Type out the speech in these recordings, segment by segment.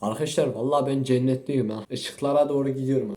Arkadaşlar vallahi ben cennetliyim ha. Işıklara doğru gidiyorum.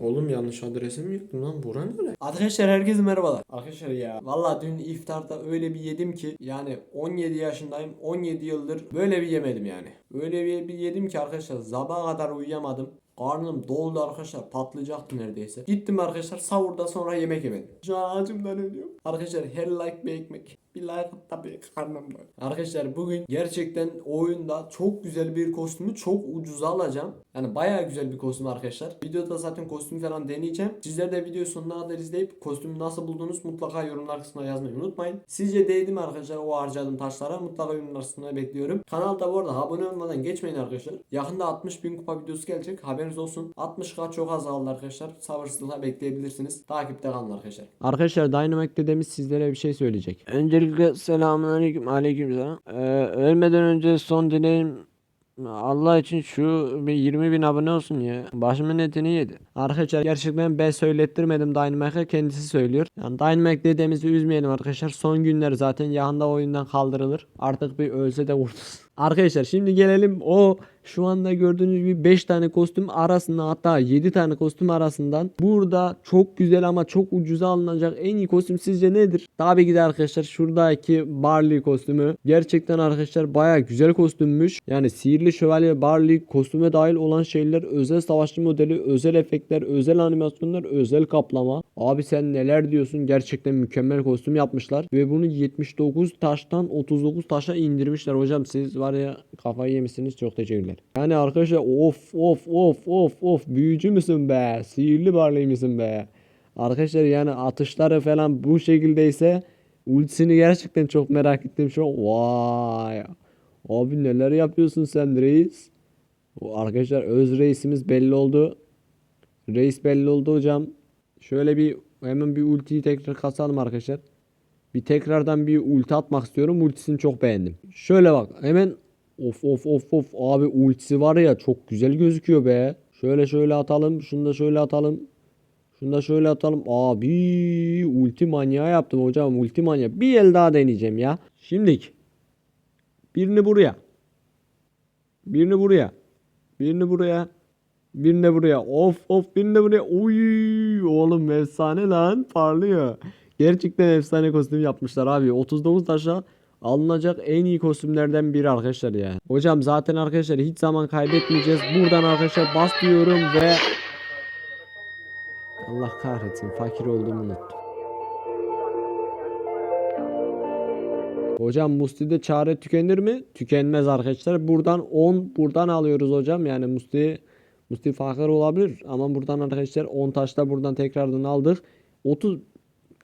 Oğlum yanlış adrese mi yıktın lan? Bura nere? Arkadaşlar herkese merhabalar. Arkadaşlar ya vallahi dün iftarda öyle bir yedim ki yani 17 yaşındayım 17 yıldır böyle bir yemedim yani. Öyle bir, bir yedim ki arkadaşlar sabaha kadar uyuyamadım. Karnım doldu arkadaşlar patlayacaktı neredeyse. Gittim arkadaşlar savurda sonra yemek yemedim. Şu an acımdan ölüyorum. Arkadaşlar her like bir ekmek. Bir like tabii karnım doydu. Arkadaşlar bugün gerçekten oyunda çok güzel bir kostümü çok ucuza alacağım. Yani bayağı güzel bir kostüm arkadaşlar. Videoda zaten kostüm falan deneyeceğim. Sizler de video sonuna kadar izleyip kostümü nasıl buldunuz mutlaka yorumlar kısmına yazmayı unutmayın. Sizce değdi mi arkadaşlar o harcadığım taşlara mutlaka yorumlar kısmına bekliyorum. Kanalda bu arada abone olmadan geçmeyin arkadaşlar. Yakında 60 bin kupa videosu gelecek haberiniz olsun. 60k çok az kaldı arkadaşlar. Sabırsızlıkla bekleyebilirsiniz. Takipte kalın arkadaşlar. Arkadaşlar Dynamite dedemiz sizlere bir şey söyleyecek. Öncelikle selamünaleyküm aleyküm selam. Ee, ölmeden önce son dileğim Allah için şu bir 20 bin abone olsun ya. Başımın etini yedi. Arkadaşlar gerçekten ben söylettirmedim Dynamite'a kendisi söylüyor. Yani Dynamite dedemizi üzmeyelim arkadaşlar. Son günler zaten yakında oyundan kaldırılır. Artık bir ölse de kurtulsun. Arkadaşlar şimdi gelelim o şu anda gördüğünüz gibi 5 tane kostüm arasında hatta 7 tane kostüm arasından burada çok güzel ama çok ucuza alınacak en iyi kostüm sizce nedir? Tabii ki de arkadaşlar şuradaki Barley kostümü gerçekten arkadaşlar baya güzel kostümmüş. Yani sihirli şövalye Barley kostüme dahil olan şeyler özel savaşçı modeli, özel efektler, özel animasyonlar, özel kaplama. Abi sen neler diyorsun? Gerçekten mükemmel kostüm yapmışlar ve bunu 79 taştan 39 taşa indirmişler hocam. Siz var ya kafayı yemişsiniz. Çok teşekkürler. Yani arkadaşlar of of of of of büyücü müsün be? Sihirli Barley misin be? Arkadaşlar yani atışları falan bu şekildeyse ultisini gerçekten çok merak ettim şu an. Vay. Abi neler yapıyorsun sen reis? Arkadaşlar öz reisimiz belli oldu. Reis belli oldu hocam. Şöyle bir hemen bir ultiyi tekrar kasalım arkadaşlar. Bir tekrardan bir ulti atmak istiyorum. Ultisini çok beğendim. Şöyle bak hemen of of of of abi ultisi var ya çok güzel gözüküyor be. Şöyle şöyle atalım. Şunu da şöyle atalım. Şunu da şöyle atalım. Abi ulti manyağı yaptım hocam. Ulti manyağı. Bir el daha deneyeceğim ya. Şimdilik. Birini buraya. Birini buraya. Birini buraya. Birini buraya. Of of birini buraya. Uy oğlum efsane lan. Parlıyor. Gerçekten efsane kostüm yapmışlar abi. 39 taşa alınacak en iyi kostümlerden biri arkadaşlar ya. Hocam zaten arkadaşlar hiç zaman kaybetmeyeceğiz. Buradan arkadaşlar bas diyorum ve Allah kahretsin fakir olduğumu unuttum. Hocam Musti'de çare tükenir mi? Tükenmez arkadaşlar. Buradan 10 buradan alıyoruz hocam. Yani Musti Musti fakir olabilir ama buradan arkadaşlar 10 taşta buradan tekrardan aldık. 30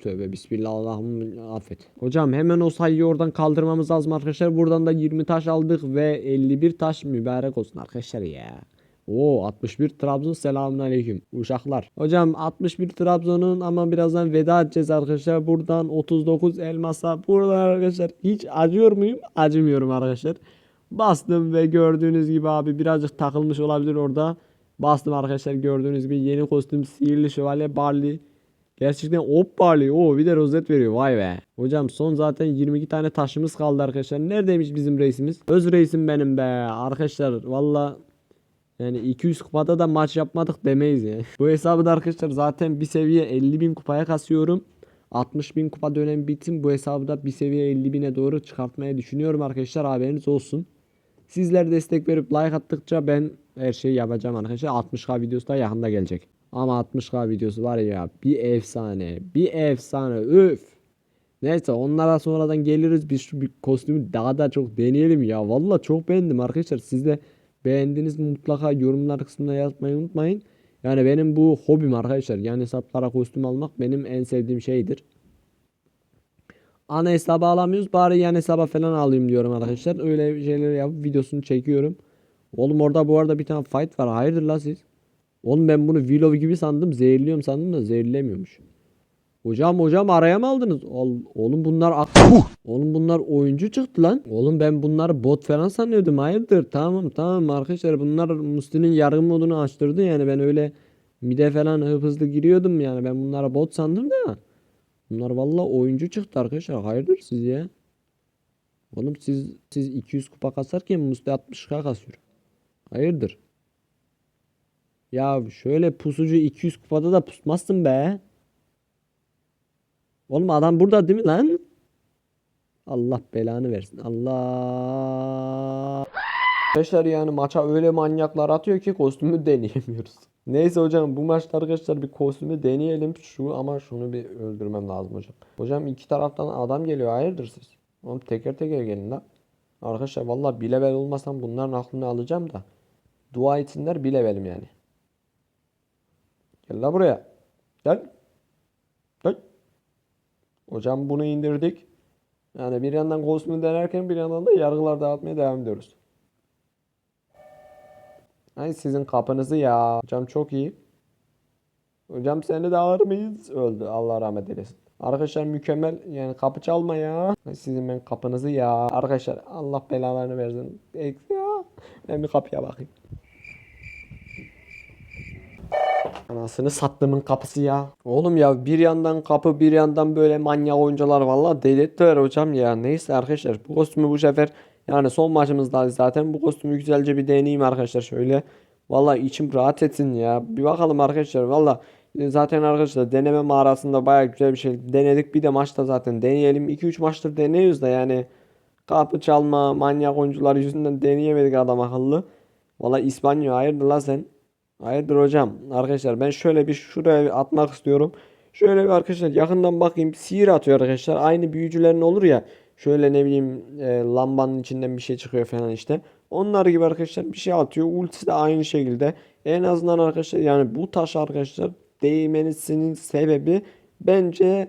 Tövbe bismillah Allah'ım affet. Hocam hemen o sayıyı oradan kaldırmamız lazım arkadaşlar. Buradan da 20 taş aldık ve 51 taş mübarek olsun arkadaşlar ya. Oo 61 Trabzon selamun aleyküm uşaklar. Hocam 61 Trabzon'un ama birazdan veda edeceğiz arkadaşlar. Buradan 39 elmasa. Buradan arkadaşlar hiç acıyor muyum? Acımıyorum arkadaşlar. Bastım ve gördüğünüz gibi abi birazcık takılmış olabilir orada. Bastım arkadaşlar gördüğünüz gibi yeni kostüm sihirli şövalye Barley. Gerçekten hop Barley. Oo bir de rozet veriyor. Vay be. Hocam son zaten 22 tane taşımız kaldı arkadaşlar. Neredeymiş bizim reisimiz? Öz reisim benim be. Arkadaşlar valla yani 200 kupada da maç yapmadık demeyiz ya. Bu hesabı da arkadaşlar zaten bir seviye 50 bin kupaya kasıyorum. 60 bin kupa dönem bitim. Bu hesabı da bir seviye 50 bine doğru çıkartmaya düşünüyorum arkadaşlar. Haberiniz olsun. Sizler destek verip like attıkça ben her şeyi yapacağım arkadaşlar. 60k videosu da yakında gelecek. Ama 60k videosu var ya bir efsane. Bir efsane. Üf. Neyse onlara sonradan geliriz. Biz şu bir kostümü daha da çok deneyelim ya. Valla çok beğendim arkadaşlar. Siz de beğendiniz mutlaka yorumlar kısmına yazmayı unutmayın. Yani benim bu hobim arkadaşlar. Yani hesaplara kostüm almak benim en sevdiğim şeydir. Ana hesaba alamıyoruz. Bari yan hesaba falan alayım diyorum arkadaşlar. Öyle şeyler yapıp videosunu çekiyorum. Oğlum orada bu arada bir tane fight var. Hayırdır la siz? Oğlum ben bunu vlog gibi sandım. Zehirliyorum sandım da zehirlemiyormuş. Hocam hocam araya mı aldınız? Oğlum bunlar Oğlum bunlar oyuncu çıktı lan. Oğlum ben bunları bot falan sanıyordum. Hayırdır? Tamam tamam arkadaşlar bunlar Musti'nin yargı modunu açtırdı yani ben öyle mide falan hızlı giriyordum yani ben bunlara bot sandım da. Bunlar valla oyuncu çıktı arkadaşlar. Hayırdır siz ya? Oğlum siz siz 200 kupa kasarken Musti 60k kasıyor. Hayırdır? Ya şöyle pusucu 200 kupada da pusmazsın be. Oğlum adam burada değil mi lan? Allah belanı versin. Allah. Arkadaşlar yani maça öyle manyaklar atıyor ki kostümü deneyemiyoruz. Neyse hocam bu maçta arkadaşlar bir kostümü deneyelim. Şu ama şunu bir öldürmem lazım hocam. Hocam iki taraftan adam geliyor. Hayırdır siz? Oğlum teker teker gelin lan. Arkadaşlar vallahi bir level olmasam bunların aklını alacağım da. Dua etsinler bir levelim yani. Gel la buraya. Gel. Gel. Hocam bunu indirdik. Yani bir yandan kostümü denerken bir yandan da yargılar dağıtmaya devam ediyoruz. Ay sizin kapınızı ya. Hocam çok iyi. Hocam seni de alır mıyız? Öldü. Allah rahmet eylesin. Arkadaşlar mükemmel. Yani kapı çalma ya. Sizin ben kapınızı ya. Arkadaşlar Allah belalarını versin. Eksi ya. Ben bir kapıya bakayım. Anasını sattımın kapısı ya. Oğlum ya bir yandan kapı bir yandan böyle manyak oyuncular valla delirttiler hocam ya. Neyse arkadaşlar bu kostümü bu sefer yani son maçımızda zaten bu kostümü güzelce bir deneyeyim arkadaşlar şöyle. Valla içim rahat etsin ya. Bir bakalım arkadaşlar valla. e, Zaten arkadaşlar deneme mağarasında baya güzel bir şey denedik. Bir de maçta zaten deneyelim. 2-3 maçtır deniyoruz da yani. Kapı çalma manyak oyuncular yüzünden deneyemedik adam akıllı. Valla İspanya hayırdır la sen? Hayırdır hocam? Arkadaşlar ben şöyle bir şuraya bir atmak istiyorum. Şöyle bir arkadaşlar yakından bakayım. Sihir atıyor arkadaşlar. Aynı büyücülerin olur ya. Şöyle ne bileyim e, lambanın içinden bir şey çıkıyor falan işte. Onlar gibi arkadaşlar bir şey atıyor. Ultisi de aynı şekilde. En azından arkadaşlar yani bu taş arkadaşlar değmesinin sebebi bence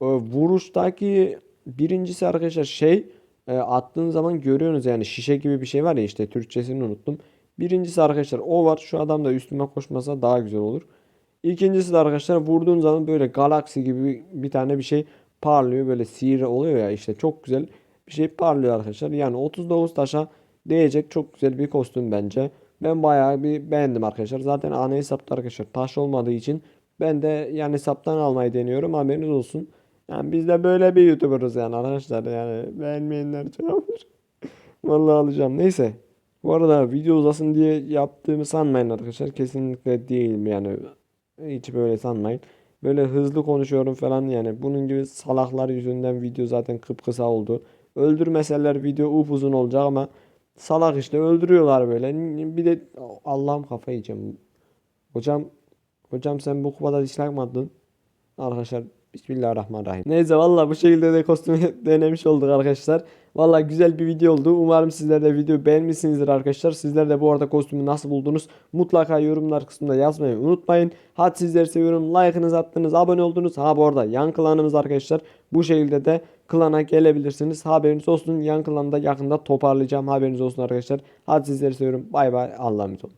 e, vuruştaki birincisi arkadaşlar şey e, attığın zaman görüyorsunuz yani şişe gibi bir şey var ya işte Türkçesini unuttum. Birincisi arkadaşlar o var. Şu adam da üstüme koşmasa daha güzel olur. İkincisi de arkadaşlar vurduğun zaman böyle galaksi gibi bir tane bir şey parlıyor. Böyle sihir oluyor ya işte çok güzel bir şey parlıyor arkadaşlar. Yani 39 taşa değecek çok güzel bir kostüm bence. Ben bayağı bir beğendim arkadaşlar. Zaten ana hesapta arkadaşlar taş olmadığı için ben de yani hesaptan almayı deniyorum. Haberiniz olsun. Yani biz de böyle bir YouTuber'ız yani arkadaşlar. Yani beğenmeyenler çağırır. Vallahi alacağım. Neyse. Bu arada video uzasın diye yaptığımı sanmayın arkadaşlar. Kesinlikle değilim yani. Hiç böyle sanmayın. Böyle hızlı konuşuyorum falan yani. Bunun gibi salaklar yüzünden video zaten kıpkısa oldu. Öldürmeseler video upuzun olacak ama salak işte öldürüyorlar böyle. Bir de Allah'ım kafayı yiyeceğim. Hocam hocam sen bu kupada mi attın? Arkadaşlar Bismillahirrahmanirrahim. Neyse valla bu şekilde de kostümü denemiş olduk arkadaşlar. Valla güzel bir video oldu. Umarım sizler de video beğenmişsinizdir arkadaşlar. Sizler de bu arada kostümü nasıl buldunuz? Mutlaka yorumlar kısmında yazmayı unutmayın. Hadi sizleri seviyorum. Like'ınızı attınız, abone oldunuz. Ha bu arada yan klanımız arkadaşlar. Bu şekilde de klana gelebilirsiniz. Haberiniz olsun. Yan klanı da yakında toparlayacağım. Haberiniz olsun arkadaşlar. Hadi sizleri seviyorum. Bay bay. Allah'a emanet olun.